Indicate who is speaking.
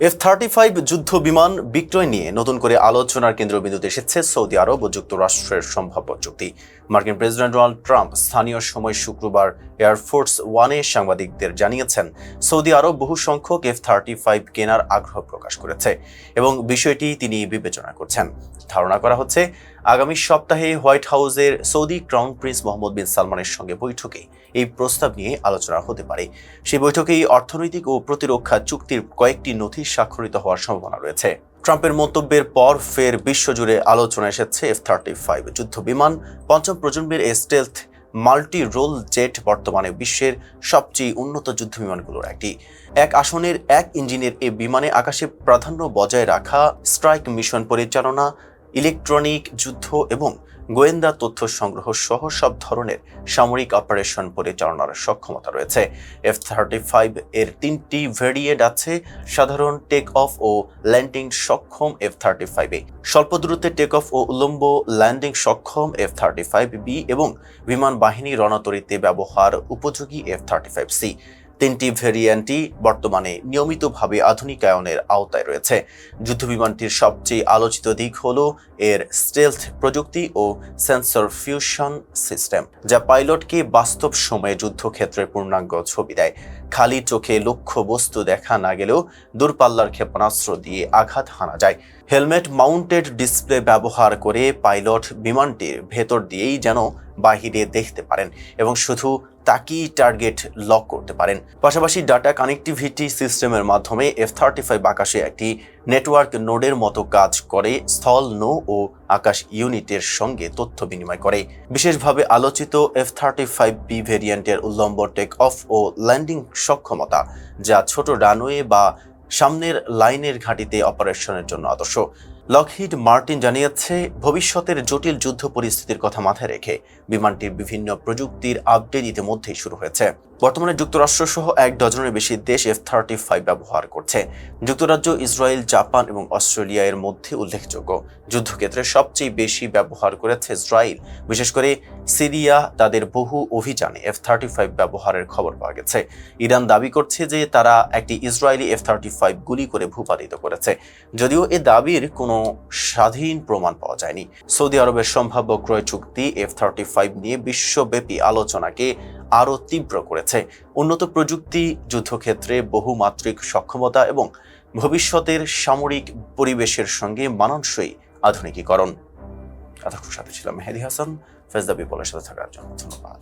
Speaker 1: F thirty five যুদ্ধ বিমান বিক্রয় নিয়ে নতুন করে আলোচনার কেন্দ্রবিন্দুতে এসেছে সৌদি আরব ও যুক্তরাষ্ট্রের সম্ভাব্য চুক্তি। মার্কিন প্রেসিডেন্ট ডোনাল্ড ট্রাম্প স্থানীয় সময় শুক্রবার এয়ারফোর্স ওয়ানে সাংবাদিকদের জানিয়েছেন, সৌদি আরব বহু সংখ্যক এফ থার্টি ফাইভ কেনার আগ্রহ প্রকাশ করেছে এবং বিষয়টি তিনি বিবেচনা করছেন। ধারণা করা হচ্ছে, আগামী সপ্তাহে হোয়াইট হাউসের Saudi crown prince Mohammed bin সালমানের সঙ্গে বৈঠকে এই প্রস্তাব নিয়ে আলোচনা হতে পারে। সেই বৈঠকেই অর্থনৈতিক ও প্রতিরক্ষা চুক্তির কয়েকটি নথি স্বাক্ষরিত হওয়ার সম্ভাবনা রয়েছে। ট্রাম্পের মন্তব্যের পর ফের বিশ্বজুড়ে আলোচনা এসেছে এফ থার্টি ফাইভ যুদ্ধ বিমান পঞ্চম প্রজন্মের স্টেলথ মাল্টি রোল জেট বর্তমানে বিশ্বের সবচেয়ে উন্নত যুদ্ধ বিমানগুলোর একটি। এক আসনের এক ইঞ্জিনের এ বিমানে আকাশে প্রাধান্য বজায় রাখা স্ট্রাইক মিশন পরিচালনা ইলেকট্রনিক যুদ্ধ এবং গোয়েন্দা তথ্য সংগ্রহ সহ সব ধরনের সামরিক অপারেশন পরিচালনার সক্ষমতা রয়েছে। এফ থার্টি ফাইভ এর তিনটি ভেরিয়েন্ট আছে, সাধারণ টেক অফ ও ল্যান্ডিং সক্ষম এফ থার্টি ফাইভে স্বল্প দূরত্বে টেক অফ ও উলম্ব ল্যান্ডিং সক্ষম এফ থার্টি ফাইভ বি এবং বিমান বাহিনী রণতরীতে ব্যবহার উপযোগী এফ থার্টি ফাইভ সি তিনটি ভেরিয়েন্টই বর্তমানে নিয়মিতভাবে আধুনিকায়নের আওতায় রয়েছে। যুদ্ধবিমানটির সবচেয়ে আলোচিত দিক হল এর স্টেলথ প্রযুক্তি ও সেন্সর ফিউশন সিস্টেম যা পাইলটকে বাস্তব সময়ে যুদ্ধক্ষেত্রে পূর্ণাঙ্গ ছবি দেয়। খালি চোখে লক্ষ্য বস্তু দেখা না গেলেও দূরপাল্লার ক্ষেপণাস্ত্র দিয়ে আঘাত হানা যায়। হেলমেট মাউন্টেড ডিসপ্লে ব্যবহার করে পাইলট বিমানটির ভেতর দিয়েই যেন বাহিরে দেখতে পারেন এবং শুধু তাকেই টার্গেট লক করতে পারেন। পাশাপাশি ডাটা কানেক্টিভিটি সিস্টেমের মাধ্যমে এফ থার্টি ফাইভ আকাশে একটি নেটওয়ার্ক নোডের মতো কাজ করে, স্থল নৌ ও আকাশ ইউনিটের সঙ্গে তথ্য বিনিময় করে। বিশেষভাবে আলোচিত এফ থার্টি ফাইভ বি ভেরিয়েন্টের উল্লম্ব টেক অফ ও ল্যান্ডিং সক্ষমতা, যা ছোট রানওয়ে বা সামনের লাইনের ঘাঁটিতে অপারেশনের জন্য আদর্শ। লকহিড মার্টিন জানিয়েছে, ভবিষ্যতের জটিল যুদ্ধ পরিস্থিতির কথা মাথায় রেখে বিমানটির বিভিন্ন প্রযুক্তির আপডেট ইতিমধ্যেই শুরু হয়েছে। বর্তমানে যুক্তরাষ্ট্র সহ এক ডজনের বেশি দেশ এফ থার্টি ফাইভ ব্যবহার করছে। যুক্তরাজ্য, ইসরায়েল, জাপান এবং অস্ট্রেলিয়া এর মধ্যে উল্লেখযোগ্য। যুদ্ধক্ষেত্রে সবচেয়ে বেশি ব্যবহার করেছে ইসরায়েল। বিশেষ করে সিরিয়া তাদের বহু অভিযানে এফ থার্টি ফাইভ ব্যবহারের খবর পাওয়া গেছে। ইরান দাবি করছে যে তারা একটি ইসরায়েলি এফ থার্টি ফাইভ গুলি করে ভূপাতিত করেছে। যদিও এ দাবির কোনো স্বাধীন প্রমাণ পাওয়া যায়নি। সৌদি আরবের সম্ভাব্য ক্রয় চুক্তি এফ থার্টি ফাইভ নিয়ে বিশ্বব্যাপী আলোচনাকে আরও তীব্র করেছে। উন্নত প্রযুক্তি, যুদ্ধক্ষেত্রে বহুমাত্রিক সক্ষমতা এবং ভবিষ্যতের সামরিক পরিবেশের সঙ্গে মানানসই আধুনিকীকরণ। সাথে ছিলাম মেহেদি হাসান। ফেজদা বিপলের সাথে থাকার জন্য ধন্যবাদ।